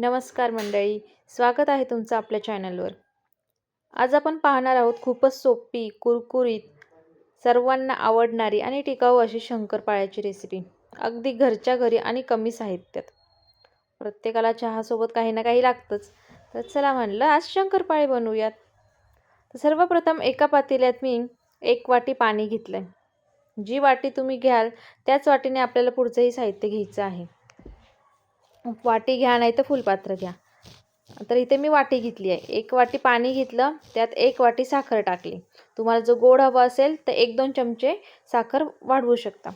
नमस्कार मंडळी स्वागत आहे तुमचं आपल्या चॅनलवर. आज आपण पाहणार आहोत खूपच सोपी कुरकुरीत सर्वांना आवडणारी आणि टिकाऊ अशी शंकरपाळ्याची रेसिपी अगदी घरच्या घरी आणि कमी साहित्यात. प्रत्येकाला चहासोबत काही ना काही लागतंच. तर चला म्हणलं आज शंकरपाळे बनवूयात. तर सर्वप्रथम एका पातेल्यात मी एक वाटी पाणी घेतलं आहे जी वाटी तुम्ही घ्याल त्याच वाटीने आपल्याला पुढचंही साहित्य घ्यायचं आहे. वाटी घ्या नाही तर फुलपात्र घ्या. तर इथे मी वाटी घेतली आहे. एक वाटी पाणी घेतलं त्यात एक वाटी साखर टाकली. तुम्हाला जो गोड हवा असेल तर एक दोन चमचे साखर वाढवू शकता.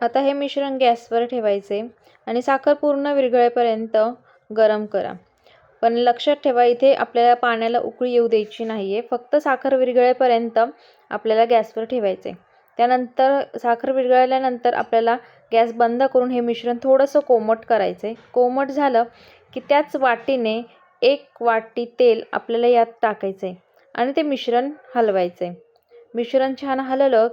आता हे मिश्रण गॅसवर ठेवायचे आणि साखर पूर्ण विरघळेपर्यंत गरम करा. पण लक्षात ठेवा इथे आपल्याला पाण्याला उकळी येऊ द्यायची नाही आहे फक्त साखर विरघळेपर्यंत आपल्याला गॅसवर ठेवायचे. त्यानंतर साखर विरघळल्यानंतर आपल्याला गॅस बंद करून हे मिश्रण थोडंसं कोमट करायचं आहे कोमट झालं की त्याच वाटीने एक वाटी तेल आपल्याला यात टाकायचं आहे आणि ते मिश्रण हलवायचं आहे मिश्रण छान हलवलं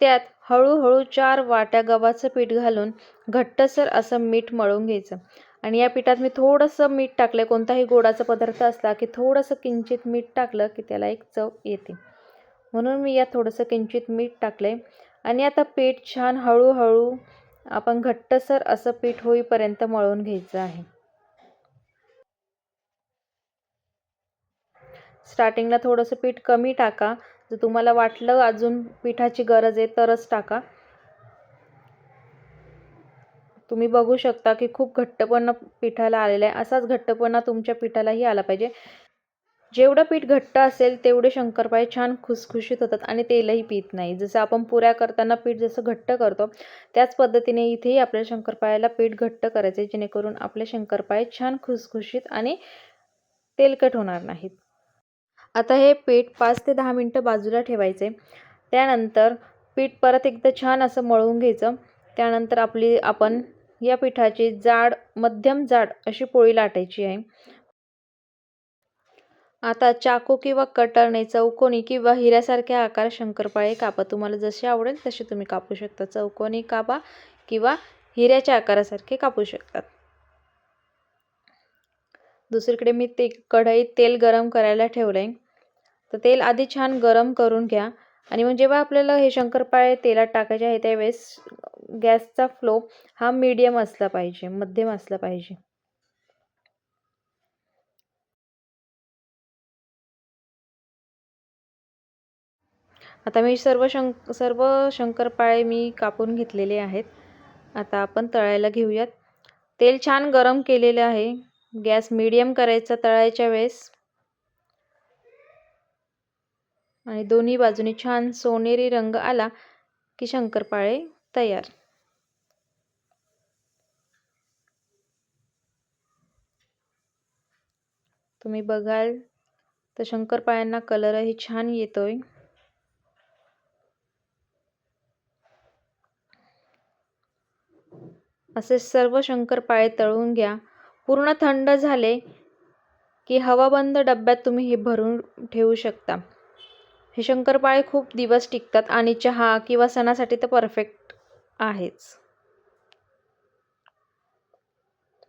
त्यात हळूहळू चार वाट्या गव्हाचं पीठ घालून घट्टसर असं मीठ मळून घ्यायचं. आणि या पिठात मी थोडंसं मीठ टाकलं कोणताही गोडाचा पदार्थ असला की थोडंसं किंचित मीठ टाकलं की त्याला एक चव येते. म्हणून मी यात थोडंसं किंचित मीठ टाकलं आहे आणि आता पीठ छान हळूहळू आपण घट्टसर असं पीठ होईपर्यंत मळून घ्यायचं आहे. स्टार्टिंगला थोडंसं पीठ कमी टाका. जर तुम्हाला वाटलं अजून पिठाची गरज आहे तरच टाका. तुम्ही बघू शकता की खूप घट्टपणा पिठाला आलेला आहे. असाच घट्टपणा तुमच्या पिठालाही आला पाहिजे. जेवढं पीठ घट्ट असेल तेवढे शंकरपाळे छान खुसखुशीत होतात आणि तेलही पीत नाही. जसं आपण पुऱ्या करताना पीठ जसं घट्ट करतो त्याच पद्धतीने इथेही आपल्या शंकरपाळ्याला पीठ घट्ट करायचे जेणेकरून आपले शंकरपाळे छान खुसखुशीत आणि तेलकट होणार नाहीत. आता हे पीठ पाच ते दहा मिनटं बाजूला ठेवायचे त्यानंतर पीठ परत एकदा छान असं मळवून घ्यायचं. त्यानंतर आपली आपण या पिठाची जाड मध्यम जाड अशी पोळी लाटायची आहे. आता चाकू किंवा कटरने चौकोनी किंवा हिऱ्यासारखे आकार शंकरपाळे कापा. तुम्हाला जसे आवडेल तसे तुम्ही कापू शकता. चौकोनी कापा किंवा हिऱ्याच्या आकारासारखे कापू शकतात दुसरीकडे मी ते कढईत तेल गरम करायला ठेवलं आहे तर तेल आधी छान गरम करून घ्या. आणि मग जेव्हा आपल्याला हे शंकरपाळे तेलात टाकायचे आहे त्यावेळेस गॅसचा फ्लो हा मीडियम असला पाहिजे मध्यम असला पाहिजे. आता मी सर्व शंक सर्व शंकरपाळे मी कापून घेतलेले आहेत. आता आपण तळायला घेऊयात. तेल छान गरम केलेलं आहे. गॅस मीडियम करायचा तळायच्या वेळेस. आणि दोन्ही बाजूनी छान सोनेरी रंग आला की शंकरपाळे तयार. तुम्ही बघाल तर शंकरपाळ्यांना कलरही छान येतोय. असे सर्व शंकरपाळे तळून घ्या. पूर्ण थंड झाले की हवाबंद डब्यात तुम्ही हे भरून ठेवू शकता. हे शंकरपाळे खूप दिवस टिकतात आणि चहा किंवा सणासाठी तर परफेक्ट आहेच.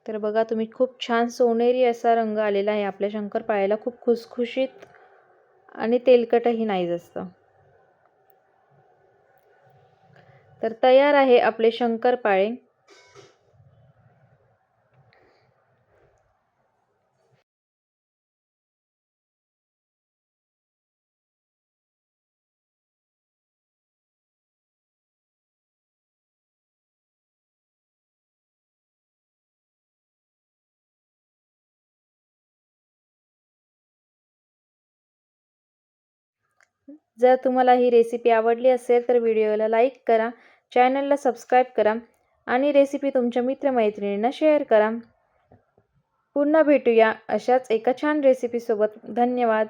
तर बघा तुम्ही खूप छान सोनेरी असा रंग आलेला आहे आपल्या शंकरपाळ्याला खूप खुसखुशीत आणि तेलकटही नाही जास्त. तर तयार आहे आपले शंकरपाळे जर तुम्हाला ही रेसिपी आवडली असेल तर व्हिडिओला लाईक करा चॅनलला सबस्क्राईब करा आणि रेसिपी तुमच्या मित्रमैत्रिणींना शेअर करा. पुन्हा भेटूया अशाच एका छान रेसिपीसोबत धन्यवाद.